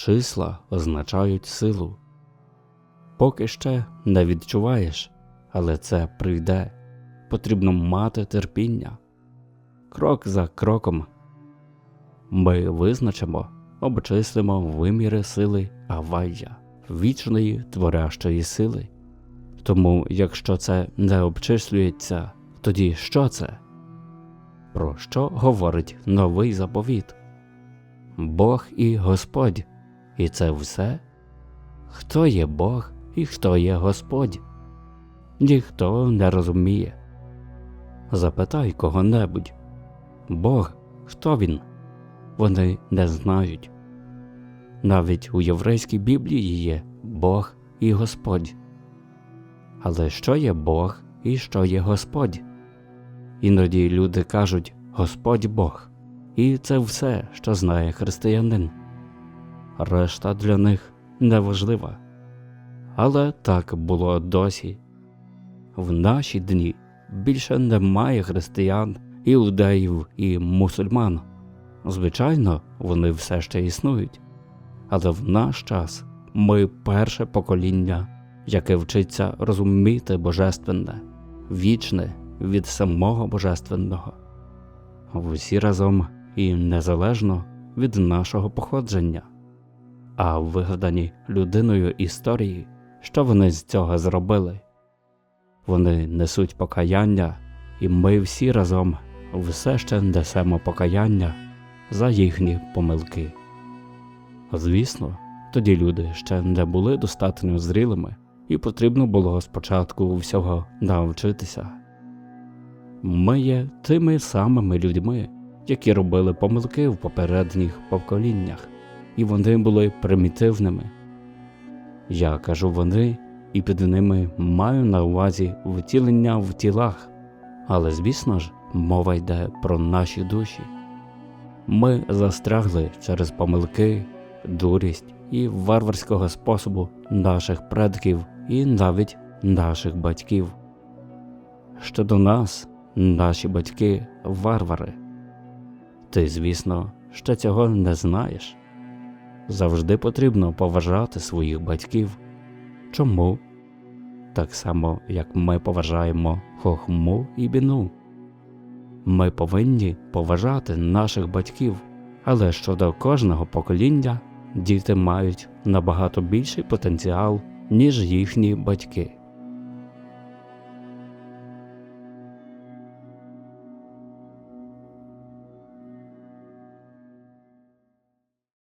числа означають силу. Поки ще не відчуваєш, але це прийде. Потрібно мати терпіння. Крок за кроком ми визначимо, обчислимо виміри сили Авайя, вічної творящої сили. Тому, якщо це не обчислюється, тоді що це? Про що говорить новий заповіт? Бог і Господь, і це все? Хто є Бог і хто є Господь? Ніхто не розуміє. Запитай кого-небудь Бог, хто він? Вони не знають. Навіть у єврейській Біблії є Бог і Господь. Але що є Бог і що є Господь? Іноді люди кажуть Господь Бог, і це все, що знає християнин. Решта для них неважлива. Але так було досі. В наші дні більше немає християн, іудеїв і мусульман. Звичайно, вони все ще існують. Але в наш час ми перше покоління, яке вчиться розуміти божественне, вічне від самого божественного, всі разом і незалежно від нашого походження. А вигадані людиною історії, що вони з цього зробили? Вони несуть покаяння, і ми всі разом все ще несемо покаяння за їхні помилки. Звісно, тоді люди ще не були достатньо зрілими, і потрібно було спочатку всього навчитися. Ми є тими самими людьми, які робили помилки в попередніх поколіннях, і вони були примітивними. Я кажу вони, і під ними маю на увазі втілення в тілах, але звісно ж, мова йде про наші душі. Ми застрягли через помилки, дурість і варварського способу наших предків і навіть наших батьків. Щодо нас, наші батьки варвари. Ти, звісно, ще цього не знаєш. Завжди потрібно поважати своїх батьків. Чому? Так само, як ми поважаємо хохму і біну. Ми повинні поважати наших батьків, але щодо кожного покоління діти мають набагато більший потенціал, ніж їхні батьки.